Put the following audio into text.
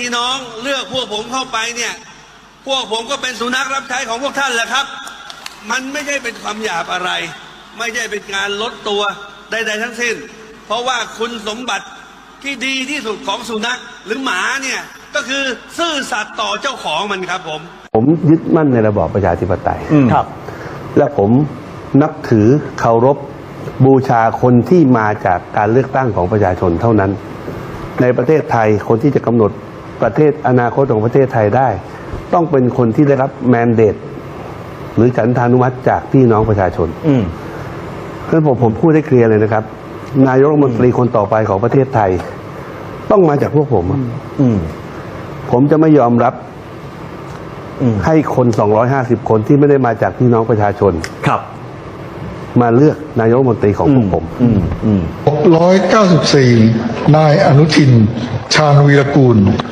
พี่น้องเลือกพวกผมเข้าไปเนี่ย พวกผมก็เป็นสุนัขรับใช้ของพวกท่านแหละครับ มันไม่ใช่เป็นความหยาบอะไร ไม่ใช่เป็นการลดตัวใดๆทั้งสิ้น เพราะว่าคุณสมบัติที่ดีที่สุดของสุนัขหรือหมาเนี่ย ก็คือซื่อสัตย์ต่อเจ้าของมันครับผม ผมยึดมั่นในระบอบประชาธิปไตยครับ และผมนับถือเคารพบูชาคนที่มาจากการเลือกตั้งของประชาชนเท่านั้น ในประเทศไทยคนที่จะกำหนด ประเทศอนาคตของประเทศไทยได้ ต้องเป็นคนที่ได้รับแมนเดต หรือฉันทานุมัติจากพี่น้องประชาชนอืมเพราะฉะนั้นผมผมพูดได้เคลียร์เลยนะครับ นายกรัฐมนตรีคนต่อไปของประเทศไทย ต้องมาจากพวกผมอะอืมผมจะไม่ยอมรับอืมให้คน 250 คนที่ไม่ได้มาจากพี่น้องประชาชน ครับ มาเลือกนายกรัฐมนตรีของพวกผม อืมอืม 694 นายอนุทิน ชาญวีรกูล